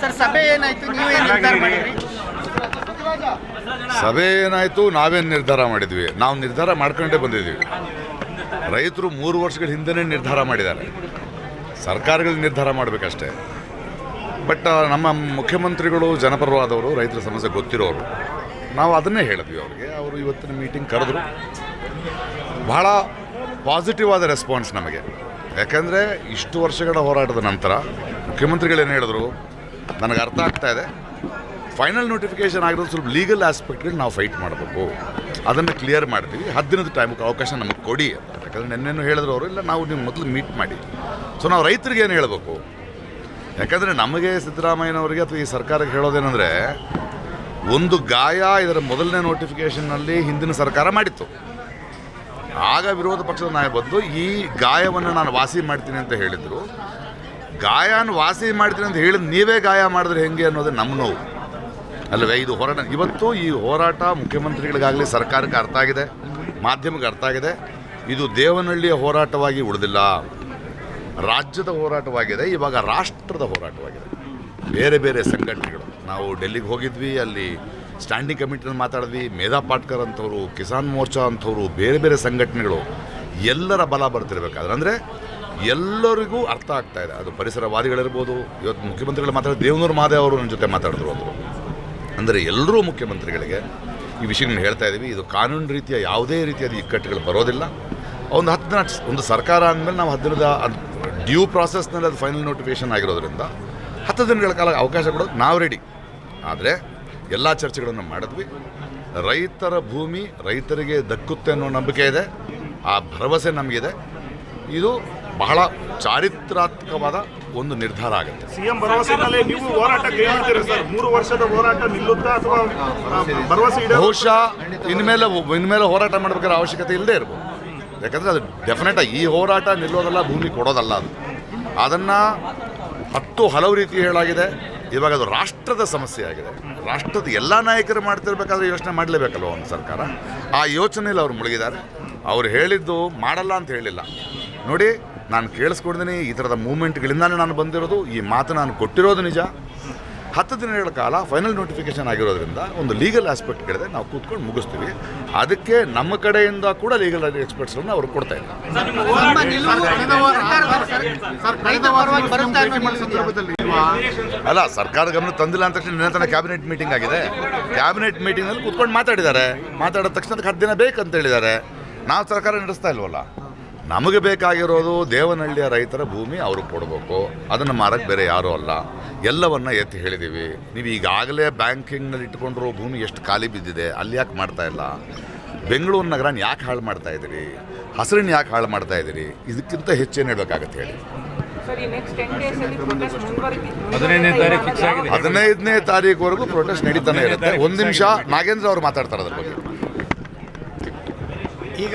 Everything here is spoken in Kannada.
ಸರ್ ಸಭೆ ಏನಾಯ್ತು? ನೀವೇನು ನಿರ್ಧಾರ ಮಾಡಿದ್ರಿ? ಸಭೆ ಏನಾಯಿತು? ನಾವೇನು ನಿರ್ಧಾರ ಮಾಡಿದ್ವಿ? ನಾವು ನಿರ್ಧಾರ ಮಾಡ್ಕೊಂಡೇ ಬಂದಿದ್ದೀವಿ. ರೈತರು ಮೂರು ವರ್ಷಗಳ ಹಿಂದೆನೇ ನಿರ್ಧಾರ ಮಾಡಿದ್ದಾರೆ. ಸರ್ಕಾರಗಳು ನಿರ್ಧಾರ ಮಾಡಬೇಕಷ್ಟೇ. ಬಟ್ ನಮ್ಮ ಮುಖ್ಯಮಂತ್ರಿಗಳು ಜನಪರವಾದವರು ರೈತರ ಸಮಸ್ಯೆ ಗೊತ್ತಿರೋರು ನಾವು ಅದನ್ನೇ ಹೇಳಿದ್ವಿ ಅವ್ರಿಗೆ. ಅವರು ಇವತ್ತಿನ ಮೀಟಿಂಗ್ ಕರೆದ್ರು. ಬಹಳ ಪಾಸಿಟಿವ್ ಆದ ರೆಸ್ಪಾನ್ಸ್ ನಮಗೆ. ಯಾಕಂದರೆ ಇಷ್ಟು ವರ್ಷಗಳ ಹೋರಾಟದ ನಂತರ ಮುಖ್ಯಮಂತ್ರಿಗಳೇನು ಹೇಳಿದ್ರು? ನನಗೆ ಅರ್ಥ ಆಗ್ತಾ ಇದೆ. ಫೈನಲ್ ನೋಟಿಫಿಕೇಶನ್ ಆಗಿರೋದು ಸ್ವಲ್ಪ ಲೀಗಲ್ ಆಸ್ಪೆಕ್ಟ್ಗಳು ನಾವು ಫೈಟ್ ಮಾಡಬೇಕು. ಅದನ್ನು ಕ್ಲಿಯರ್ ಮಾಡ್ತೀವಿ. ಹತ್ತು ದಿನದ ಟೈಮ್ಗೆ ಅವಕಾಶ ನಮಗೆ ಕೊಡಿ ಅಂತ. ಯಾಕಂದರೆ ನೆನ್ನೆನೂ ಹೇಳಿದ್ರು ಅವರು, ಇಲ್ಲ, ನಾವು ನಿಮ್ಮ ಮೊದಲು ಮೀಟ್ ಮಾಡಿ. ಸೊ ನಾವು ರೈತರಿಗೆ ಏನು ಹೇಳಬೇಕು? ಯಾಕಂದರೆ ನಮಗೆ ಸಿದ್ದರಾಮಯ್ಯನವರಿಗೆ ಅಥವಾ ಈ ಸರ್ಕಾರಕ್ಕೆ ಹೇಳೋದೇನೆಂದರೆ, ಒಂದು ಗಾಯ ಇದರ ಮೊದಲನೇ ನೋಟಿಫಿಕೇಷನ್ನಲ್ಲಿ ಹಿಂದಿನ ಸರ್ಕಾರ ಮಾಡಿತ್ತು. ಆಗ ವಿರೋಧ ಪಕ್ಷದ ನಾಯಕ ಬಂದು, ಈ ಗಾಯವನ್ನು ನಾನು ವಾಸಿ ಮಾಡ್ತೀನಿ ಅಂತ ಹೇಳಿದರು. ಗಾಯನ ವಾಸಿ ಮಾಡ್ತೀನಿ ಅಂತ ಹೇಳಿದ ನೀವೇ ಗಾಯ ಮಾಡಿದ್ರೆ ಹೆಂಗೆ ಅನ್ನೋದು ನಮ್ಮ ನೋವು. ಅಲ್ಲವೇ ಇದು ಹೋರಾಟ. ಇವತ್ತು ಈ ಹೋರಾಟ ಮುಖ್ಯಮಂತ್ರಿಗಳಿಗಾಗಲಿ ಸರ್ಕಾರಕ್ಕೆ ಅರ್ಥ ಆಗಿದೆ, ಮಾಧ್ಯಮಕ್ಕೆ ಅರ್ಥ ಆಗಿದೆ. ಇದು ದೇವನಹಳ್ಳಿಯ ಹೋರಾಟವಾಗಿ ಉಳಿದಿಲ್ಲ. ರಾಜ್ಯದ ಹೋರಾಟವಾಗಿದೆ, ಇವಾಗ ರಾಷ್ಟ್ರದ ಹೋರಾಟವಾಗಿದೆ. ಬೇರೆ ಬೇರೆ ಸಂಘಟನೆಗಳು. ನಾವು ಡೆಲ್ಲಿಗೆ ಹೋಗಿದ್ವಿ, ಅಲ್ಲಿ ಸ್ಟ್ಯಾಂಡಿಂಗ್ ಕಮಿಟಿನಲ್ಲಿ ಮಾತಾಡಿದ್ವಿ. ಮೇಧಾ ಪಾಟ್ಕರ್ ಅಂಥವ್ರು, ಕಿಸಾನ್ ಮೋರ್ಚಾ ಅಂಥವ್ರು, ಬೇರೆ ಬೇರೆ ಸಂಘಟನೆಗಳು ಎಲ್ಲರ ಬಲ ಬರ್ತಿರ್ಬೇಕಾದ್ರೆ, ಅಂದರೆ ಎಲ್ಲರಿಗೂ ಅರ್ಥ ಆಗ್ತಾ ಇದೆ. ಅದು ಪರಿಸರವಾದಿಗಳಿರ್ಬೋದು, ಇವತ್ತು ಮುಖ್ಯಮಂತ್ರಿಗಳು ಮಾತಾಡಿದ ದೇವನೂರು ಮಾದೇ ಅವರು ನನ್ನ ಜೊತೆ ಮಾತಾಡಿದ್ರು ಅಂದರು. ಅಂದರೆ ಎಲ್ಲರೂ ಮುಖ್ಯಮಂತ್ರಿಗಳಿಗೆ ಈ ವಿಷಯಗಳನ್ನ ಹೇಳ್ತಾ ಇದ್ದೀವಿ ಇದು ಕಾನೂನು ರೀತಿಯ ಯಾವುದೇ ರೀತಿಯಾದ ಇಕ್ಕಟ್ಟುಗಳು ಬರೋದಿಲ್ಲ. ಒಂದು ಹತ್ತು ದಿನ ಒಂದು ಸರ್ಕಾರ ಅಂದಮೇಲೆ ನಾವು ಹತ್ತು ದಿನದ ಡ್ಯೂ ಪ್ರಾಸೆಸ್ನಲ್ಲಿ ಅದು ಫೈನಲ್ ನೋಟಿಫಿಕೇಶನ್ ಆಗಿರೋದ್ರಿಂದ ಹತ್ತು ದಿನಗಳ ಕಾಲ ಅವಕಾಶ ಕೊಡೋದು ನಾವು ರೆಡಿ ಆದರೆ ಎಲ್ಲ ಚರ್ಚೆಗಳನ್ನು ಮಾಡಿದ್ವಿ. ರೈತರ ಭೂಮಿ ರೈತರಿಗೆ ದಕ್ಕುತ್ತೆ ಅನ್ನೋ ನಂಬಿಕೆ ಇದೆ. ಆ ಭರವಸೆ ನಮಗಿದೆ. ಇದು ಬಹಳ ಚಾರಿತ್ರಾತ್ಮಕವಾದ ಒಂದು ನಿರ್ಧಾರ ಆಗುತ್ತೆ. ಸಿಎಂ ಭರವಸೆ ನೀವು ಹೋರಾಟ ಸರ್? ಮೂರು ವರ್ಷದ ಹೋರಾಟ ನಿಲ್ಲುತ್ತಾ ಅಥವಾ ಭರವಸೆ? ಬಹುಶಃ ಇನ್ಮೇಲೆ ಇನ್ಮೇಲೆ ಹೋರಾಟ ಮಾಡಬೇಕಾದ್ರೆ ಅವಶ್ಯಕತೆ ಇಲ್ಲದೆ ಇರ್ಬೋದು. ಯಾಕಂದರೆ ಅದು ಡೆಫಿನೆಟ್ ಈ ಹೋರಾಟ ನಿಲ್ಲೋದಲ್ಲ ಭೂಮಿ ಕೊಡೋದಲ್ಲ ಅದು. ಅದನ್ನು ಹತ್ತು ಹಲವು ರೀತಿ ಹೇಳಾಗಿದೆ ಇವಾಗ ಅದು ರಾಷ್ಟ್ರದ ಸಮಸ್ಯೆ ಆಗಿದೆ. ರಾಷ್ಟ್ರದ ಎಲ್ಲ ನಾಯಕರು ಮಾಡ್ತಿರ್ಬೇಕಾದ್ರೆ ಯೋಚನೆ ಮಾಡಲೇಬೇಕಲ್ವ ಒಂದು ಸರ್ಕಾರ? ಆ ಯೋಚನೆಯಲ್ಲಿ ಅವ್ರು ಮುಳುಗಿದ್ದಾರೆ. ಅವ್ರು ಹೇಳಿದ್ದು ಮಾಡಲ್ಲ ಅಂತ ಹೇಳಿಲ್ಲ. ನೋಡಿ ನಾನು ಕೇಳಿಸ್ಕೊಂಡಿದ್ದೀನಿ ಈ ಥರದ ಮೂಮೆಂಟ್ಗಳಿಂದಾನೇ ನಾನು ಬಂದಿರೋದು ಈ ಮಾತು ನಾನು ಕೊಟ್ಟಿರೋದು ನಿಜ. ಹತ್ತು ದಿನಗಳ ಕಾಲ ಫೈನಲ್ ನೋಟಿಫಿಕೇಶನ್ ಆಗಿರೋದ್ರಿಂದ ಒಂದು ಲೀಗಲ್ ಆಸ್ಪೆಕ್ಟ್ ಆಸ್ಪೆಕ್ಟ್ಗಳಿದೆ ನಾವು ಕೂತ್ಕೊಂಡು ಮುಗಿಸ್ತೀವಿ. ಅದಕ್ಕೆ ನಮ್ಮ ಕಡೆಯಿಂದ ಕೂಡ ಲೀಗಲ್ ಎಕ್ಸ್ಪರ್ಟ್ಸ್ಗಳನ್ನ ಅವರು ಕೊಡ್ತಾ ಇದ್ದಾರೆ ಅಲ್ಲ ಸರ್ಕಾರ ಗಮನ ತಂದಿಲ್ಲ ಅಂತ ತಕ್ಷಣ ನಿರಂತರ ಕ್ಯಾಬಿನೆಟ್ ಮೀಟಿಂಗ್ ಆಗಿದೆ. ಕ್ಯಾಬಿನೆಟ್ ಮೀಟಿಂಗ್ನಲ್ಲಿ ಕೂತ್ಕೊಂಡು ಮಾತಾಡಿದ್ದಾರೆ. ಮಾತಾಡಿದ ತಕ್ಷಣ ಅದಕ್ಕೆ ಹತ್ತು ದಿನ ಬೇಕಂತ ಹೇಳಿದ್ದಾರೆ. ನಾವು ಸರ್ಕಾರ ನಡೆಸ್ತಾ ಇಲ್ವಲ್ಲ? ನಮಗೆ ಬೇಕಾಗಿರೋದು ದೇವನಹಳ್ಳಿಯ ರೈತರ ಭೂಮಿ ಅವ್ರಿಗೆ ಕೊಡಬೇಕು. ಅದನ್ನು ಮಾರಕ್ಕೆ ಬೇರೆ ಯಾರೂ ಅಲ್ಲ. ಎಲ್ಲವನ್ನ ಎತ್ತಿ ಹೇಳಿದ್ದೀವಿ ನೀವು ಈಗಾಗಲೇ ಬ್ಯಾಂಕಿಂಗ್ನಲ್ಲಿ ಇಟ್ಕೊಂಡಿರೋ ಭೂಮಿ ಎಷ್ಟು ಖಾಲಿ ಬಿದ್ದಿದೆ, ಅಲ್ಲಿ ಯಾಕೆ ಮಾಡ್ತಾ ಇಲ್ಲ? ಬೆಂಗಳೂರು ನಗರನ ಯಾಕೆ ಹಾಳು ಮಾಡ್ತಾ ಇದ್ದೀರಿ? ಹಸಿರಿನ ಯಾಕೆ ಹಾಳು ಮಾಡ್ತಾ ಇದ್ದೀರಿ? ಇದಕ್ಕಿಂತ ಹೆಚ್ಚೇನು ಹೇಳಬೇಕಾಗತ್ತೆ ಹೇಳಿ. ಹದಿನೈದನೇ ತಾರೀಕು ಫಿಕ್ಸ್ ಆಗಿದೆ. ಹದಿನೈದನೇ ತಾರೀಕುವರೆಗೂ ಪ್ರೊಟೆಸ್ಟ್ ನಡೀತಾನೆ ಇರುತ್ತೆ. ಒಂದು ನಿಮಿಷ ನಾಗೇಂದ್ರ ಅವ್ರು ಮಾತಾಡ್ತಾರೆ ಅದ್ರ ಬಗ್ಗೆ.